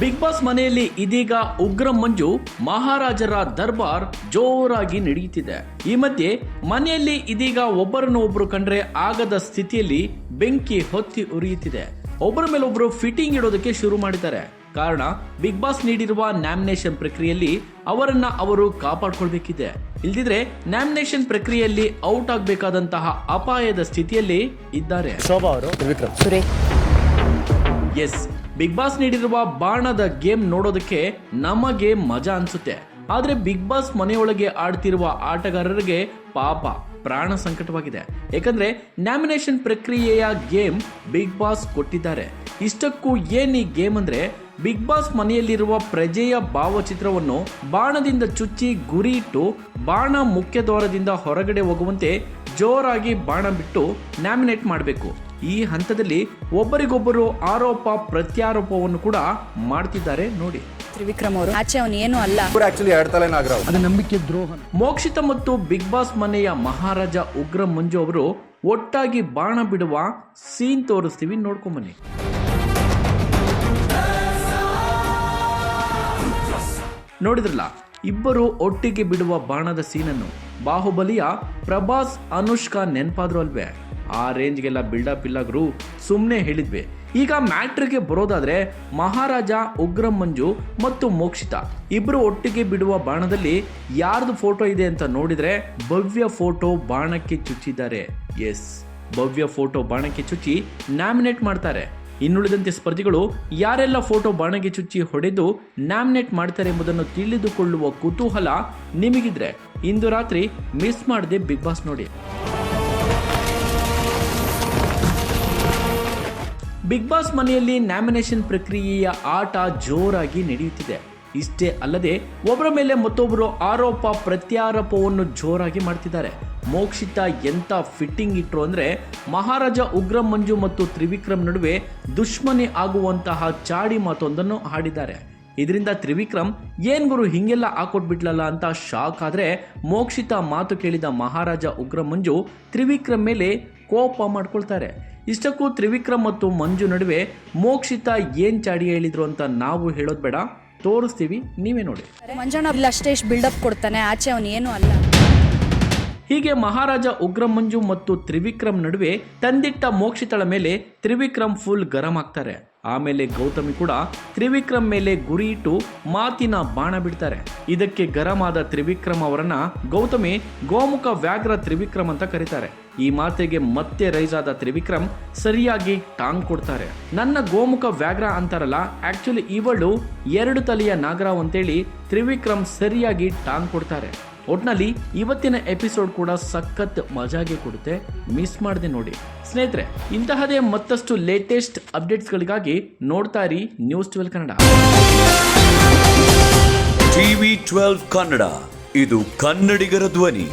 Big Boss ಮನೆಯಲ್ಲಿ ಇದೀಗ ಉಗ್ರ ಮಂಜು ಮಹಾರಾಜರ ದರ್ಬಾರ್ ಜೋರಾಗಿ ನಡೆಯುತ್ತಿದೆ. ಈ ಮಧ್ಯೆ ಮನೆಯಲ್ಲಿ ಇದೀಗ ಒಬ್ಬರನ್ನು ಒಬ್ಬರು ಕಂಡ್ರೆ ಆಗದ ಸ್ಥಿತಿಯಲ್ಲಿ ಬೆಂಕಿ ಹೊತ್ತಿ ಉರಿಯುತ್ತಿದೆ. ಒಬ್ಬರ ಮೇಲೊಬ್ಬರು ಫಿಟ್ಟಿಂಗ್ ಇಡೋದಕ್ಕೆ ಶುರು ಮಾಡಿದ್ದಾರೆ. ಕಾರಣ ಬಿಗ್ ಬಾಸ್ ನೀಡಿರುವ ನ್ಯಾಮಿನೇಷನ್ ಪ್ರಕ್ರಿಯೆಯಲ್ಲಿ ಅವರನ್ನ ಅವರು ಕಾಪಾಡಿಕೊಳ್ಬೇಕಿದೆ. ಇಲ್ದಿದ್ರೆ ನ್ಯಾಮಿನೇಷನ್ ಪ್ರಕ್ರಿಯೆಯಲ್ಲಿ ಔಟ್ ಆಗಬೇಕಾದಂತಹ ಅಪಾಯದ ಸ್ಥಿತಿಯಲ್ಲಿ ಇದ್ದಾರೆ. ಶೋಭಾ ಅವರು ವಿಕ್ರಮ್ ಸುರೇಶ್. ಎಸ್ ಬಿಗ್ ಬಾಸ್ ನೀಡಿರುವ ಬಾಣದ ಗೇಮ್ ನೋಡೋದಕ್ಕೆ ನಮಗೆ ಮಜಾ ಅನ್ಸುತ್ತೆ. ಆದ್ರೆ ಬಿಗ್ ಬಾಸ್ ಮನೆಯೊಳಗೆ ಆಡ್ತಿರುವ ಆಟಗಾರರಿಗೆ ಪಾಪ ಪ್ರಾಣ ಸಂಕಟವಾಗಿದೆ. ಯಾಕಂದ್ರೆ ನ್ಯಾಮಿನೇಷನ್ ಪ್ರಕ್ರಿಯೆಯ ಗೇಮ್ ಬಿಗ್ ಬಾಸ್ ಕೊಟ್ಟಿದ್ದಾರೆ. ಇಷ್ಟಕ್ಕೂ ಏನ್ ಈ ಗೇಮ್ ಅಂದ್ರೆ ಬಿಗ್ ಬಾಸ್ ಮನೆಯಲ್ಲಿರುವ ಪ್ರಜೆಯ ಭಾವಚಿತ್ರವನ್ನು ಬಾಣದಿಂದ ಚುಚ್ಚಿ ಗುರಿ ಇಟ್ಟು ಬಾಣ ಮುಖ್ಯ ದ್ವಾರದಿಂದ ಹೊರಗಡೆ ಹೋಗುವಂತೆ ಜೋರಾಗಿ ಬಾಣ ಬಿಟ್ಟು ನ್ಯಾಮಿನೇಟ್ ಮಾಡಬೇಕು. ಈ ಹಂತದಲ್ಲಿ ಒಬ್ಬರಿಗೊಬ್ಬರು ಆರೋಪ ಪ್ರತ್ಯಾರೋಪವನ್ನು ಕೂಡ ಮಾಡ್ತಿದ್ದಾರೆ ನೋಡಿ. ತ್ರಿವಿಕ್ರಮ್ ಅವರು ಆಚೆ ಅವನು ಏನು ಅಲ್ಲ. ಅದು ನಂಬಿಕೆ ನಾಗರಾವ್ ಮೋಕ್ಷಿತ ಮತ್ತು ಬಿಗ್ ಬಾಸ್ ಮನೆಯ ಮಹಾರಾಜ ಉಗ್ರ ಮಂಜು ಅವರು ಒಟ್ಟಾಗಿ ಬಾಣ ಬಿಡುವ ಸೀನ್ ತೋರಿಸ್ತೀವಿ ನೋಡ್ಕೊಂಬನ್ನಿ ನೋಡಿದ್ರಲ್ಲ ಇಬ್ಬರು ಒಟ್ಟಿಗೆ ಬಿಡುವ ಬಾಣದ ಸೀನನ್ನು. ಬಾಹುಬಲಿಯ ಪ್ರಭಾಸ್ ಅನುಷ್ಕಾ ನೆನಪಾದ್ರು ಅಲ್ವೇ? ಆ ರೇಂಜ್ಗೆಲ್ಲ ಬಿಲ್ಡಪ್ ಇಲ್ಲ ಗುರು. ಸುಮ್ಮನೆ ಹೇಳಿದ್ವಿ. ಈಗ ಮ್ಯಾಟ್ರಿಗೆ ಬರೋದಾದ್ರೆ ಮಹಾರಾಜ, ಉಗ್ರ, ಮಂಜು ಮತ್ತು ಮೋಕ್ಷಿತ ಇಬ್ಬರು ಒಟ್ಟಿಗೆ ಬಿಡುವ ಬಾಣದಲ್ಲಿ ಯಾರ್ದು ಫೋಟೋ ಇದೆ ಅಂತ ನೋಡಿದ್ರೆ ಭವ್ಯ ಫೋಟೋ ಬಾಣಕ್ಕೆ ಚುಚ್ಚಿದ್ದಾರೆ. ಎಸ್ ಭವ್ಯ ಫೋಟೋ ಬಾಣಕ್ಕೆ ಚುಚ್ಚಿ ನ್ಯಾಮಿನೇಟ್ ಮಾಡ್ತಾರೆ. ಇನ್ನುಳಿದಂತೆ ಸ್ಪರ್ಧಿಗಳು ಯಾರೆಲ್ಲ ಫೋಟೋ ಬಾಣಗೆ ಚುಚ್ಚಿ ಹೊಡೆದು ನ್ಯಾಮಿನೇಟ್ ಮಾಡ್ತಾರೆ ಎಂಬುದನ್ನು ತಿಳಿದುಕೊಳ್ಳುವ ಕುತೂಹಲ ನಿಮಗಿದ್ರೆ. ಇಂದು ರಾತ್ರಿ ಮಿಸ್ ಮಾಡದೆ ಬಿಗ್ ಬಾಸ್ ನೋಡಿ. ಬಿಗ್ ಬಾಸ್ ಮನೆಯಲ್ಲಿ ನ್ಯಾಮಿನೇಷನ್ ಪ್ರಕ್ರಿಯೆಯ ಆಟ ಜೋರಾಗಿ ನಡೆಯುತ್ತಿದೆ. ಇಷ್ಟೇ ಅಲ್ಲದೆ, ಒಬ್ಬರ ಮೇಲೆ ಮತ್ತೊಬ್ಬರು ಆರೋಪ ಪ್ರತ್ಯಾರೋಪವನ್ನು ಜೋರಾಗಿ ಮಾಡ್ತಿದ್ದಾರೆ. ಮೋಕ್ಷಿತ ಎಂತ ಫಿಟ್ಟಿಂಗ್ ಇಟ್ರು ಅಂದ್ರೆ, ಮಹಾರಾಜ ಉಗ್ರ ಮಂಜು ಮತ್ತು ತ್ರಿವಿಕ್ರಮ್ ನಡುವೆ ದುಶ್ಮನಿ ಆಗುವಂತಹ ಚಾಡಿ ಮಾತೊಂದನ್ನು ಹಾಡಿದ್ದಾರೆ. ಇದರಿಂದ ತ್ರಿವಿಕ್ರಮ್ ಏನ್ ಗುರು ಹಿಂಗೆಲ್ಲ ಹಾಕೊಟ್ಬಿಟ್ಲಲ್ಲ ಅಂತ ಶಾಕ್ ಆದ್ರೆ, ಮೋಕ್ಷಿತ ಮಾತು ಕೇಳಿದ ಮಹಾರಾಜ ಉಗ್ರ ಮಂಜು ತ್ರಿವಿಕ್ರಮ್ ಮೇಲೆ ಕೋಪ ಮಾಡ್ಕೊಳ್ತಾರೆ. ಇಷ್ಟಕ್ಕೂ ತ್ರಿವಿಕ್ರಮ್ ಮತ್ತು ಮಂಜು ನಡುವೆ ಮೋಕ್ಷಿತ ಏನ್ ಚಾಡಿ ಹೇಳಿದ್ರು ಅಂತ ನಾವು ಹೇಳೋದ್ ಬೇಡ. ತೋರಿಸ್ತೀವಿ, ನೀವೇ ನೋಡಿ. ಮಂಜಣ್ಣ ಅಷ್ಟೇ ಇಷ್ಟು ಬಿಲ್ಡಪ್ ಕೊಡ್ತಾನೆ, ಆಚೆ ಅವನು ಏನು ಅಲ್ಲ. ಹೀಗೆ ಮಹಾರಾಜ ಉಗ್ರಮಂಜು ಮತ್ತು ತ್ರಿವಿಕ್ರಮ್ ನಡುವೆ ತಂದಿಟ್ಟ ಮೋಕ್ಷಿತಳ ಮೇಲೆ ತ್ರಿವಿಕ್ರಮ್ ಫುಲ್ ಗರಂ ಆಗ್ತಾರೆ. ಆಮೇಲೆ ಗೌತಮಿ ಕೂಡ ತ್ರಿವಿಕ್ರಮ್ ಮೇಲೆ ಗುರಿ ಇಟ್ಟು ಮಾತಿನ ಬಾಣ ಬಿಡ್ತಾರೆ. ಇದಕ್ಕೆ ಗರಮಾದ ತ್ರಿವಿಕ್ರಮ್ ಅವರನ್ನ ಗೌತಮಿ ಗೋಮುಖ ವ್ಯಾಘ್ರ ತ್ರಿವಿಕ್ರಮ್ ಅಂತ ಕರೀತಾರೆ. ಈ ಮಾತಿಗೆ ಮತ್ತೆ ರೈಸ್ ಆದ ತ್ರಿವಿಕ್ರಮ್ ಸರಿಯಾಗಿ ಟಾಂಗ್ ಕೊಡ್ತಾರೆ. ನನ್ನ ಗೋಮುಖ ವ್ಯಾಘ್ರ ಅಂತಾರಲ್ಲ ಆಕ್ಚುಲಿ ಇವಳು ಎರಡು ತಲೆಯ ನಾಗರ ಅಂತೇಳಿ ತ್ರಿವಿಕ್ರಮ್ ಸರಿಯಾಗಿ ಟಾಂಗ್ ಕೊಡ್ತಾರೆ. ಒಟ್ನಲ್ಲಿ ಇವತ್ತಿನ ಎಪಿಸೋಡ್ ಕೂಡ ಸಖತ್ ಮಜಾಗೆ ಕೊಡುತ್ತೆ. ಮಿಸ್ ಮಾಡದೆ ನೋಡಿ. ಸ್ನೇಹಿತರೆ, ಇಂತಹದೇ ಮತ್ತಷ್ಟು ಲೇಟೆಸ್ಟ್ ಅಪ್ಡೇಟ್ಸ್ಗಳಿಗಾಗಿ ನೋಡ್ತಾ ಇರಿ news twelve Kannada. TV twelve Kannada. ಇದು ಕನ್ನಡಿಗರ ಧ್ವನಿ.